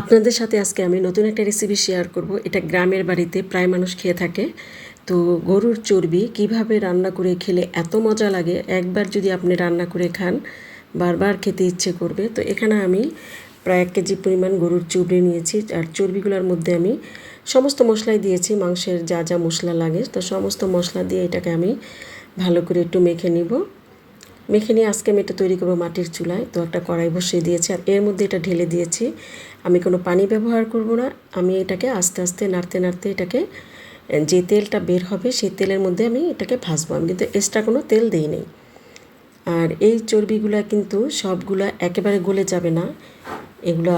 আপনাদের সাথে আজকে আমি নতুন একটা রেসিপি শেয়ার করব। এটা গ্রামের বাড়িতে প্রায় মানুষ খেয়ে থাকে। তো গরুর চর্বি কীভাবে রান্না করে খেলে এত মজা লাগে, একবার যদি আপনি রান্না করে খান, বারবার খেতে ইচ্ছে করবে। তো এখানে আমি প্রায় এক কেজি পরিমাণ গরুর চর্বি নিয়েছি। আর চর্বিগুলোর মধ্যে আমি সমস্ত মশলাই দিয়েছি। মাংসের যা যা মশলা লাগে, তো সমস্ত মশলা দিয়ে এটাকে আমি ভালো করে একটু মেখে নিব। মেখে নিয়ে আজকে আমি এটা তৈরি করব মাটির চুলায়। তো একটা কড়াই বসিয়ে দিয়েছি। আর এর মধ্যে এটা ঢেলে দিয়েছি আমি কোনো পানি ব্যবহার করব না। আমি এটাকে আস্তে আস্তে নাড়তে নাড়তে এটাকে, যে তেলটা বের হবে সেই তেলের মধ্যে আমি এটাকে ভাজবো। আমি কিন্তু এক্সট্রা কোনো তেল দিই নেই। আর এই চর্বিগুলা কিন্তু সবগুলা একেবারে গলে যাবে না। এগুলা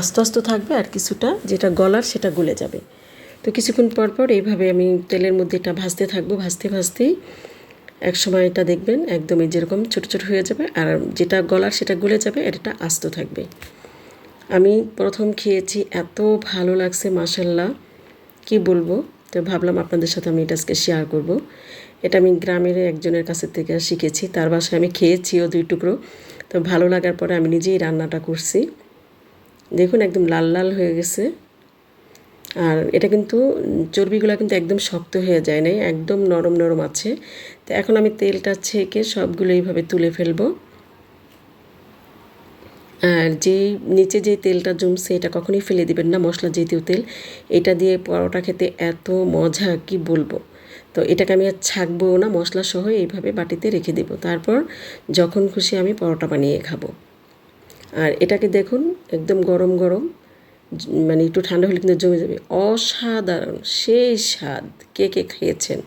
আস্তে আস্তে থাকবে আর কিছুটা যেটা গলার সেটা গলে যাবে। তো কিছুক্ষণ পর পর এইভাবে আমি তেলের মধ্যে এটা ভাজতে থাকব, ভাজতে ভাজতেই এক সময় এটা দেখবেন একদমই যেরকম ছোট ছোট হয়ে যাবে আর যেটা গলার সেটা গলে যাবে আর এটা আস্ত থাকবে। আমি প্রথম খেয়েছি, এত ভালো লাগছে মাসাল্লাহ কি বলব? তো ভাবলাম আপনাদের সাথে আমি এটা আজকে শেয়ার করব। এটা আমি গ্রামের একজনের কাছে থেকে শিখেছি, তার বাসায় আমি খেয়েছিও দুই টুকরো। তো ভালো লাগার পরে আমি নিজেই রান্নাটা করছি। দেখুন, একদম লাল লাল হয়ে গেছে। আর এটা কিন্তু, চর্বিগুলো কিন্তু একদম শক্ত হয়ে যায় নাই, একদম নরম নরম আছে। তো এখন আমি তেলটা ছেঁকে সবগুলো এইভাবে তুলে ফেলব। আর যেই নিচে যে তেলটা জমছে, এটা কখনোই ফেলে দিবেন না মশলা জাতীয় তেল। এটা দিয়ে পরোটা খেতে এত মজা, কি বলব? তো এটাকে আমি আর ছাকবো না, মশলা সহ এইভাবে বাটিতে রেখে দেবো। তারপর যখন খুশি আমি পরোটা বানিয়ে খাব। আর এটাকে দেখুন, একদম গরম গরম মানে একটু ঠান্ডা হলে কিন্তু জমে যাবে। অসাধারণ, সেই স্বাদ। কে কে খেয়েছেন?